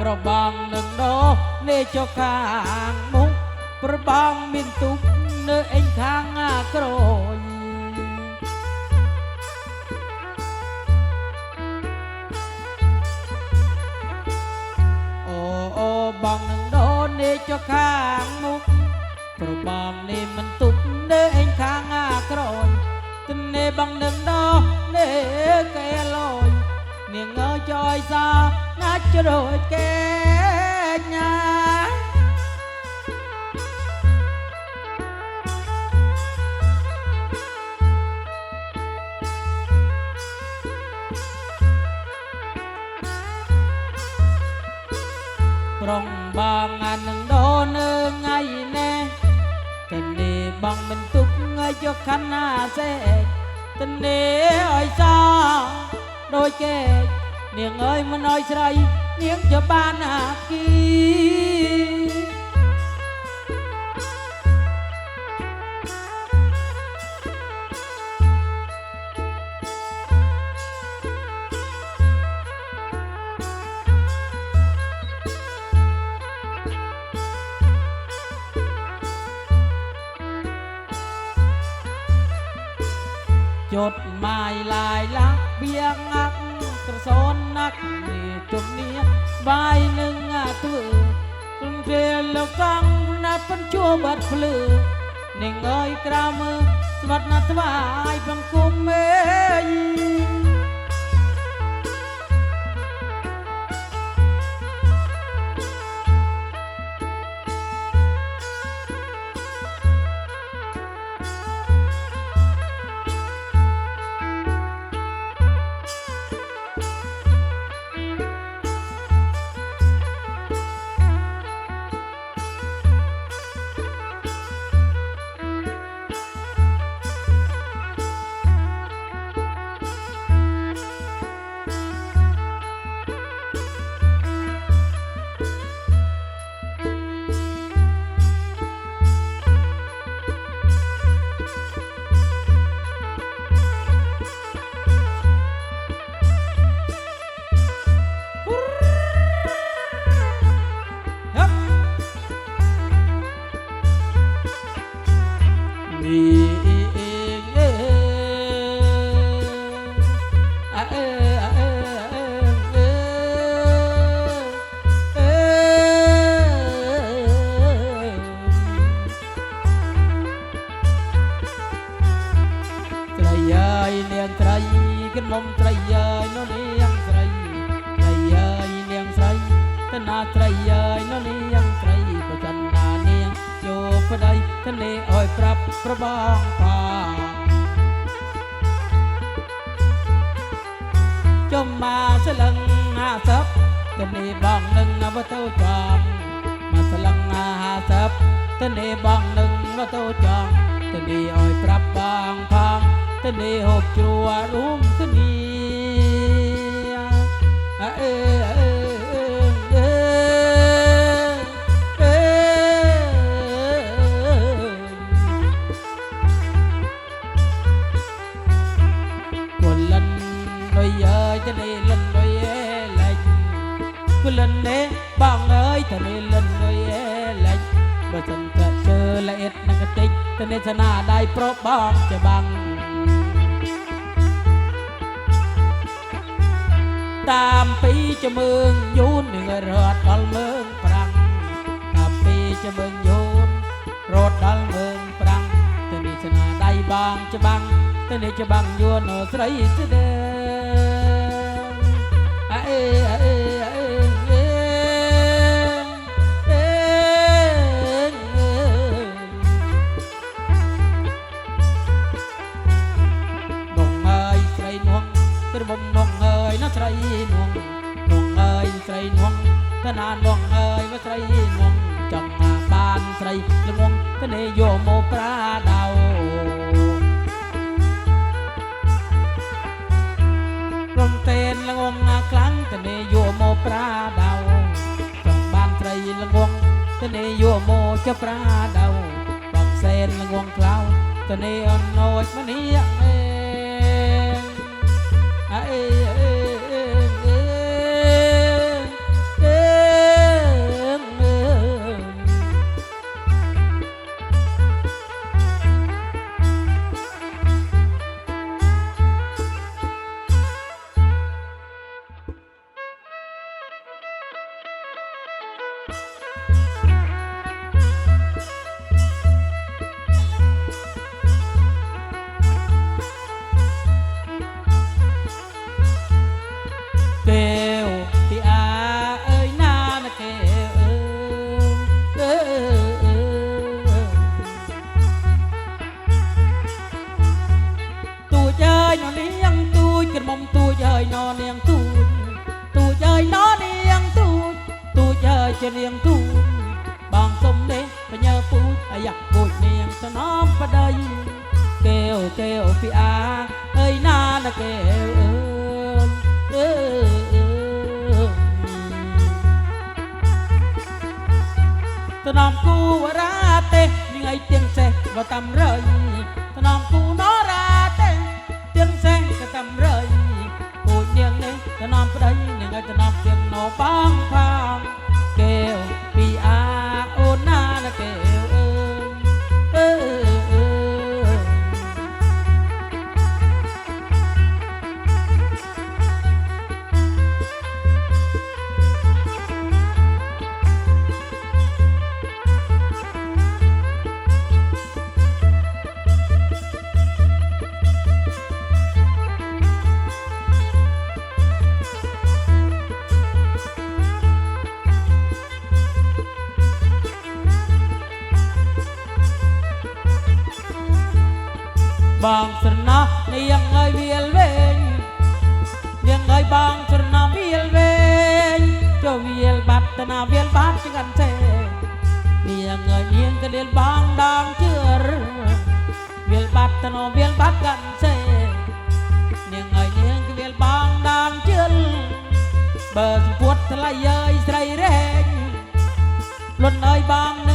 ប្របងនឹងដោនេចុកខាងមុខប្របងមានទុកនៅអេងខាងក្រោយអូអូបងនឹងដូននេះចុះខាងមុខប្របងនេះមិនទុកនៅឯងខាងអាក្រោយទនេះបងនឹងដោនេះគេលយ នាងើចយសាណាច់ជ្រួចគេញ៉ាប្រុងបងអានឹងដូននៅថ្ងៃនេះតែនេះបងមិ នទុកឲ្យយកខណ្ណាសេកតែនេះឲ្យសោដូចគេនាងអើយមិនឲ្យស្រីនាងจะបានអាគីจดหมายลายลัก ជំនាញបាយនឹងអាធ្វើគុំពេលលកង់ណាត់ពិនជួបាត់ភ្លឺនឹងអើយក្រៅមើស្មាត់ណាត់ថ្វាយបង្គំមេយ ប្តីតនេះអើយប្រាប់ប្របងថាចំមកស្លឹងហាសឹបតនេះបងនឹងអវទៅចំមកស្លឹងហាសឹបតនេះបងនឹងអវទៅចំតនេះអើយប្រាប់បងផងតនេះហូបជ្រួរួមតនេះ គុលិននេះបងអើយតនេះលិនលុយអេលេចបើសិនតែជើល្អិតនឹងកតិចតនេះស្នាដៃប្រុសបងច្បាំងតាមពីចមើងយូននឹងរត់ដល់មើងប្រាំងតាមពីចមើងយូនរត់ដល់មើងប្រាំងទៅនេះស្នាដៃបងច្បាំងទៅនេះច្បាំងយួនអស្រីស្ដេង រីនងកណានងអើយមកស្រីនងចង់មកបានស្រីល្ងងទៅនេះយកមកប្រាដៅរំតេនល្ងងណាខ្លាំងទៅនេះយកមកប្រាដៅចង់បានស្រីល្ងងទៅនេះយកមកចប្រាដៅបំសែនល្ងងក្លៅទៅនេះអនណូចមនីអេ មទូចហើយណនាងទូចទូចហើយណនាងទូចទូចហើយជានាងទូចបងសុំនេះបញើពូចអាយ៉ាពូចនាងស្នំប្តីកែវកែវពីអាអើយណាណាកែវអើយអើយអើយតនំគូវរាទេនាងឯទៀងសេះបើតាមរើយត នាងនេះតនំប្តីនាងឯតនំទៀងណោបងផាងកែ បងស្រណោះនាងអើយវាលវែងនាងអើយបងស្រណោះវាលវែងចុះវាលបាត់តណាវាលបាត់ចង្កាន់ទេនាងអើយនាងក៏លៀលបងដងជឿរវាលបាត់តណាវាលបាត់កាន់ទេនាងអើយនាងក៏វាលបងដងជឿលបើសម្ពុតថ្លៃអើយស្រីរែងលុនអើយបង